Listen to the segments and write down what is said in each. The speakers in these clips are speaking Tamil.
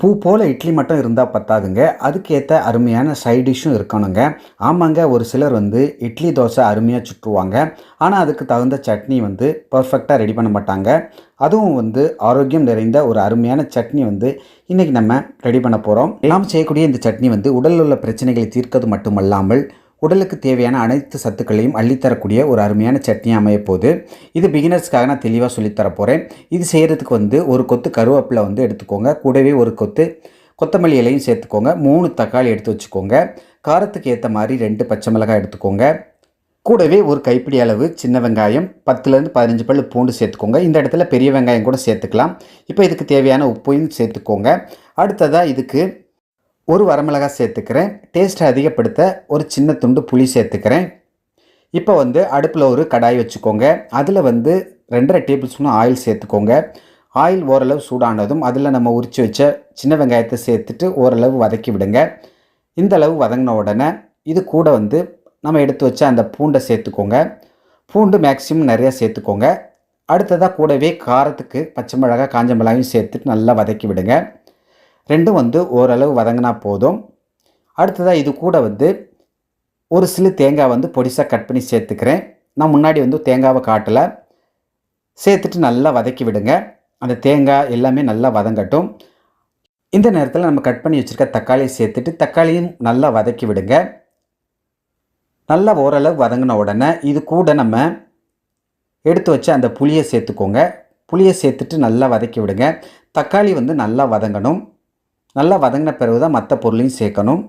பூ போல் இட்லி மட்டும் இருந்தால் பத்தாதுங்க. அதுக்கேற்ற அருமையான சைட் டிஷ்ஷும் இருக்கணுங்க. ஆமாங்க ஒரு சிலர் வந்து இட்லி தோசை அருமையாக சுற்றுவாங்க. ஆனால் அதுக்கு தகுந்த சட்னி வந்து பர்ஃபெக்டாக ரெடி பண்ண மாட்டாங்க. அதுவும் வந்து ஆரோக்கியம் நிறைந்த ஒரு அருமையான சட்னி வந்து இன்றைக்கி நம்ம ரெடி பண்ண போகிறோம் எல்லாம் செய்யக்கூடிய இந்த சட்னி வந்து உடலில் உள்ள பிரச்சனைகளை தீர்க்கிறது மட்டுமல்லாமல் உடலுக்கு தேவையான அனைத்து சத்துக்களையும் அள்ளித்தரக்கூடிய ஒரு அருமையான சட்னி அமையப்போகுது. இது பிகினர்ஸ்க்காக நான் தெளிவாக சொல்லித்தர போகிறேன் இது செய்கிறதுக்கு வந்து ஒரு கொத்து கருவேப்பிலை வந்து எடுத்துக்கோங்க. கூடவே ஒரு கொத்து கொத்தமல்லி இலையும் சேர்த்துக்கோங்க. மூணு தக்காளி எடுத்து வச்சுக்கோங்க. காரத்துக்கு ஏற்ற மாதிரி ரெண்டு பச்சை மிளகாய் எடுத்துக்கோங்க. கூடவே ஒரு கைப்பிடி அளவு சின்ன வெங்காயம் பத்துலேருந்து பதினஞ்சு பல்லு பூண்டு சேர்த்துக்கோங்க. இந்த இடத்துல பெரிய வெங்காயம் கூட சேர்த்துக்கலாம். இப்போ இதுக்கு தேவையான உப்பையும் சேர்த்துக்கோங்க. அடுத்ததாக இதுக்கு ஒரு வரமிளகாய் சேர்த்துக்கிறேன். டேஸ்ட்டை அதிகப்படுத்த ஒரு சின்ன துண்டு புளி சேர்த்துக்கிறேன். இப்போ வந்து அடுப்பில் ஒரு கடாய் வச்சுக்கோங்க. அதில் வந்து ரெண்டரை டேபிள் ஸ்பூன் ஆயில் சேர்த்துக்கோங்க. ஆயில் ஓரளவு சூடானதும் அதில் நம்ம உரித்து வச்ச சின்ன வெங்காயத்தை சேர்த்துட்டு ஓரளவு வதக்கி விடுங்க. இந்த அளவு வதங்கின உடனே இது கூட வந்து நம்ம எடுத்து வச்ச அந்த பூண்டை சேர்த்துக்கோங்க. பூண்டு மேக்ஸிமம் நிறையா சேர்த்துக்கோங்க. அடுத்ததாக கூடவே காரத்துக்கு பச்சை மிளகாய் காஞ்ச மிளகாயும் சேர்த்துட்டு நல்லா வதக்கி விடுங்க. ரெண்டும் வந்து ஓரளவு வதங்கினா போதும். அடுத்ததாக இது கூட வந்து ஒரு சிலு தேங்காய் வந்து பொடிசாக கட் பண்ணி சேர்த்துக்கிறேன். நான் முன்னாடி வந்து தேங்காவை காட்டலை. சேர்த்துட்டு நல்லா வதக்கி விடுங்க. அந்த தேங்காய் எல்லாமே நல்லா வதங்கட்டும். இந்த நேரத்தில் நம்ம கட் பண்ணி வச்சுருக்க தக்காளியை சேர்த்துட்டு தக்காளியும் நல்லா வதக்கி விடுங்க. நல்லா ஓரளவு வதங்கின உடனே இது கூட நம்ம எடுத்து வச்சு அந்த புளியை சேர்த்துக்கோங்க. புளியை சேர்த்துட்டு நல்லா வதக்கி விடுங்க. தக்காளி வந்து நல்லா வதங்கணும். நல்லா வதங்கின பிறகு தான் மற்ற பொருளையும் சேர்க்கணும்.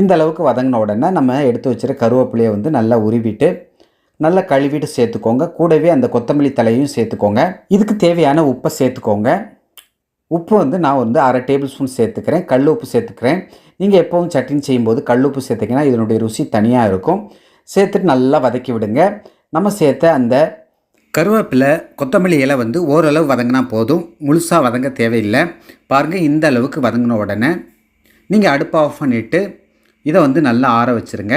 இந்த அளவுக்கு வதங்கின உடனே நம்ம எடுத்து வச்சுற கருவேப்பிலையை வந்து நல்லா உருவிட்டு நல்லா கழுவிட்டு சேர்த்துக்கோங்க. கூடவே அந்த கொத்தமல்லி தலையும் சேர்த்துக்கோங்க. இதுக்கு தேவையான உப்பை சேர்த்துக்கோங்க. உப்பு வந்து நான் வந்து அரை டேபிள் ஸ்பூன் சேர்த்துக்கிறேன். கல் உப்பு சேர்த்துக்கிறேன். நீங்கள் எப்போவும் சட்னி செய்யும்போது கல் உப்பு சேர்த்திங்கன்னா இதனுடைய ருசி தனியாக இருக்கும். சேர்த்துட்டு நல்லா வதக்கி விடுங்க. நம்ம சேர்த்த அந்த கருவேப்பிலை கொத்தமல்லி இலை வந்து ஓரளவு வதங்கினா போதும். முழுசாக வதங்க தேவையில்லை. பாருங்கள் இந்த அளவுக்கு வதங்கின உடனே நீங்கள் அடுப்பை ஆஃப் பண்ணிவிட்டு இதை வந்து நல்லா ஆற வச்சுருங்க.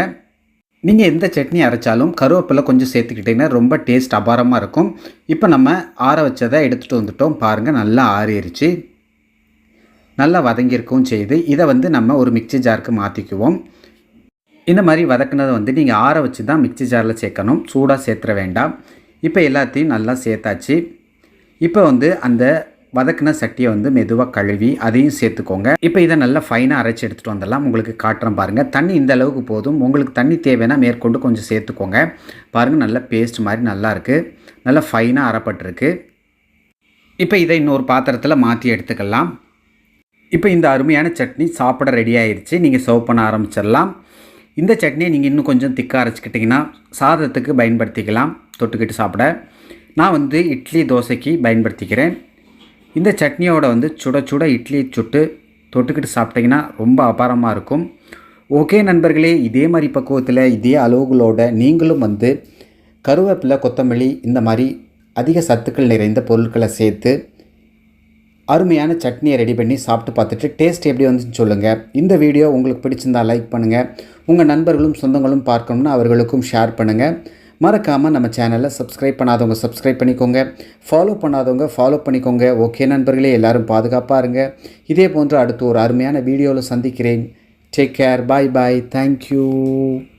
நீங்கள் எந்த சட்னி அரைச்சாலும் கருவேப்பிலை கொஞ்சம் சேர்த்துக்கிட்டிங்கன்னா ரொம்ப டேஸ்ட் அபாரமாக இருக்கும். இப்போ நம்ம ஆற வச்சதை எடுத்துகிட்டு வந்துட்டோம். பாருங்கள் நல்லா ஆறிடுச்சு நல்லா வதங்கியிருக்கவும் செய்யுது. இதை வந்து நம்ம ஒரு மிக்சி ஜாருக்கு மாற்றிக்குவோம் இந்த மாதிரி வதக்குனதை வந்து நீங்கள் ஆற வச்சு தான் மிக்சி ஜாரில் சேர்க்கணும். சூடாக சேர்த்துற வேண்டாம். இப்போ எல்லாத்தையும் நல்லா சேர்த்தாச்சு. இப்போ வந்து அந்த வதக்கின சட்டியை வந்து மெதுவாக கழுவி அதையும் சேர்த்துக்கோங்க. இப்போ இதை நல்லா ஃபைனாக அரைச்சி எடுத்துகிட்டு வந்துடலாம். உங்களுக்கு காட்டுறேன் பாருங்கள் தண்ணி இந்த அளவுக்கு போதும். உங்களுக்கு தண்ணி தேவைன்னா மேற்கொண்டு கொஞ்சம் சேர்த்துக்கோங்க. பாருங்கள் நல்ல பேஸ்ட் மாதிரி நல்லா இருக்குது நல்லா ஃபைனாக அரைப்பட்டிருக்கு. இப்போ இதை இன்னொரு பாத்திரத்தில் மாற்றி எடுத்துக்கலாம். இப்போ இந்த அருமையான சட்னி சாப்பிட ரெடி ஆயிடுச்சு நீங்கள் சர்வ் பண்ண ஆரம்பிச்சிடலாம். இந்த சட்னியை நீங்கள் இன்னும் கொஞ்சம் திக்காக அரைச்சிக்கிட்டிங்கன்னா சாதத்துக்கு பயன்படுத்திக்கலாம். தொட்டுக்கிட்டு சாப்பிட. நான் வந்து இட்லி தோசைக்கு பயன்படுத்திக்கிறேன். இந்த சட்னியோட வந்து சுட சுட இட்லி சுட்டு தொட்டுக்கிட்டு சாப்பிட்டிங்கன்னா ரொம்ப அபாரமாக இருக்கும். ஓகே நண்பர்களே இதே மாதிரி பக்குவத்தில் இதே அளவுகளோட நீங்களும் வந்து கருவேப்பிலை கொத்தமல்லி இந்த மாதிரி அதிக சத்துக்கள் நிறைந்த பொருட்களை சேர்த்து அருமையான சட்னியை ரெடி பண்ணி சாப்பிட்டு பார்த்துட்டு டேஸ்ட் எப்படி வந்துச்சுன்னு சொல்லுங்கள் இந்த வீடியோ உங்களுக்கு பிடிச்சிருந்தால் லைக் பண்ணுங்கள் உங்கள் நண்பர்களும் சொந்தங்களும் பார்க்கணுன்னு அவர்களுக்கும் ஷேர் பண்ணுங்கள் மறக்காமல் நம்ம சேனலை சப்ஸ்கிரைப் பண்ணாதவங்க சப்ஸ்கிரைப் பண்ணிக்கோங்க. ஃபாலோ பண்ணாதவங்க ஃபாலோ பண்ணிக்கோங்க. ஓகே நண்பர்களே எல்லோரும் பாதுகாப்பாக இருங்க. இதே போன்று அடுத்து ஒரு அருமையான வீடியோவில் சந்திக்கிறேன். Take care bye bye thank you